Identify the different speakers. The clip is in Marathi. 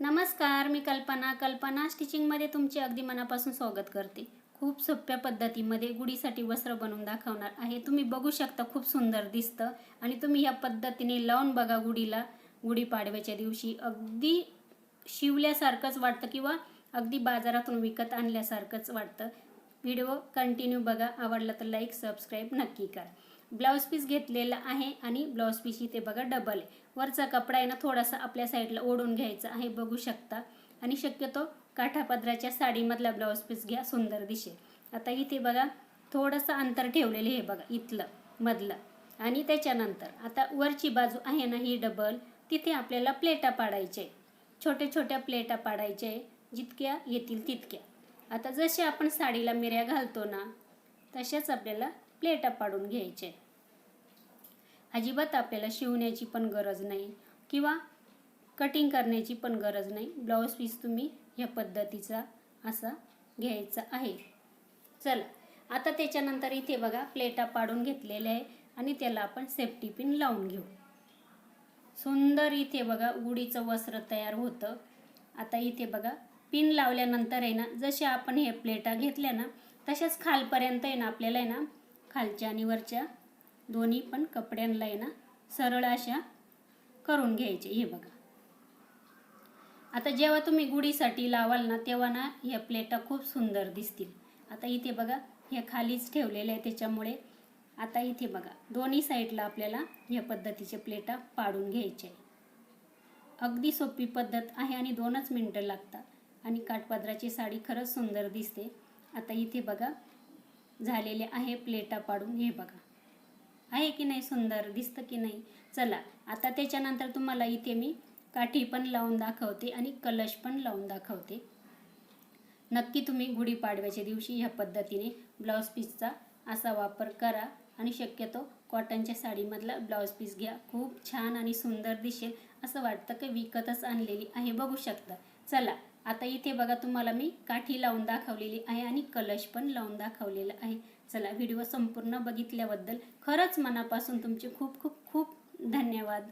Speaker 1: नमस्कार मी कल्पना. कल्पना स्टिचिंगमध्ये तुमचे अगदी मनापासून स्वागत करते. खूप सोप्या पद्धतीमध्ये गुढीसाठी वस्त्र बनवून दाखवणार आहे. तुम्ही बघू शकता खूप सुंदर दिसतं. आणि तुम्ही ह्या पद्धतीने लावून बघा गुढीला. गुढीपाडव्याच्या दिवशी अगदी शिवल्यासारखंच वाटतं किंवा अगदी बाजारातून विकत आणल्यासारखंच वाटतं. व्हिडिओ कंटिन्यू बघा. आवडला तर लाईक सबस्क्राईब नक्की करा. ब्लाऊज पीस घेतलेला आहे आणि ब्लाऊज पीस इथे बघा डबल आहे. वरचा कपडा आहे ना थोडासा आपल्या साईडला ओढून घ्यायचा आहे बघू शकता. आणि शक्यतो काठापदराच्या साडीमधला ब्लाऊज पीस घ्या सुंदर दिसेल. आता इथे बघा थोडंसं अंतर ठेवलेलं हे बघा इथलं मधलं. आणि त्याच्यानंतर आता वरची बाजू आहे ना ही डबल तिथे आपल्याला प्लेटा पाडायचे छोट्या छोट्या प्लेटा पाडायच्या जितक्या येतील तितक्या. आता जसे आपण साडीला मिऱ्या घालतो ना तशाच आपल्याला प्लेटा पाडून घ्यायचे अजिबात आपल्याला शिवण्याची पण गरज नाही किंवा कटिंग करण्याची पण गरज नाही. ब्लाऊज पीस तुम्ही ह्या पद्धतीचा असा घ्यायचा आहे. चला आता त्याच्यानंतर इथे बघा प्लेटा पाडून घेतलेल्या आहे आणि त्याला आपण सेफ्टी पिन लावून घेऊ. सुंदर इथे बघा उडीचं वस्त्र तयार होतं. आता इथे बघा पिन लावल्यानंतर आहे ना जसे आपण हे प्लेटा घेतल्या ना तशाच खालपर्यंत आहे ना आपल्याला आहे ना खालच्या आणि वरच्या दोन्ही पण कपड्यांना आहे ना सरळ अशा करून घ्यायचे. हे बघा. आता जेव्हा तुम्ही गुढीसाठी लावाल ना तेव्हा ना ह्या प्लेटा खूप सुंदर दिसतील. आता इथे बघा हे खालीच ठेवलेले आहे त्याच्यामुळे. आता इथे बघा दोन्ही साईडला आपल्याला ह्या पद्धतीचे प्लेटा पाडून घ्यायचे आहे. अगदी सोपी पद्धत आहे आणि दोनच मिनटं लागतात. आणि काठपदराची साडी खरंच सुंदर दिसते. आता इथे बघा झालेले आहे प्लेटा पाडून. हे बघा. आहे की नाही सुंदर दिसतं की नाही? चला आता त्याच्यानंतर तुम्हाला इथे मी काठी पण लावून दाखवते आणि कलश पण लावून दाखवते. नक्की तुम्ही गुढीपाडव्याच्या दिवशी ह्या पद्धतीने ब्लाऊज पीसचा असा वापर करा आणि शक्यतो कॉटनच्या साडीमधला ब्लाऊज पीस घ्या. खूप छान आणि सुंदर दिसेल असं वाटतं की? विकतच आणलेली आहे बघू शकता. चला आता इथे बघा तुम्हाला मी काठी लावून दाखवलेली आहे आणि कलश पण लावून दाखवलेला आहे. चला व्हिडिओ संपूर्ण बघितल्याबद्दल खरंच मनापासून तुमचे खूप खूप खूप धन्यवाद.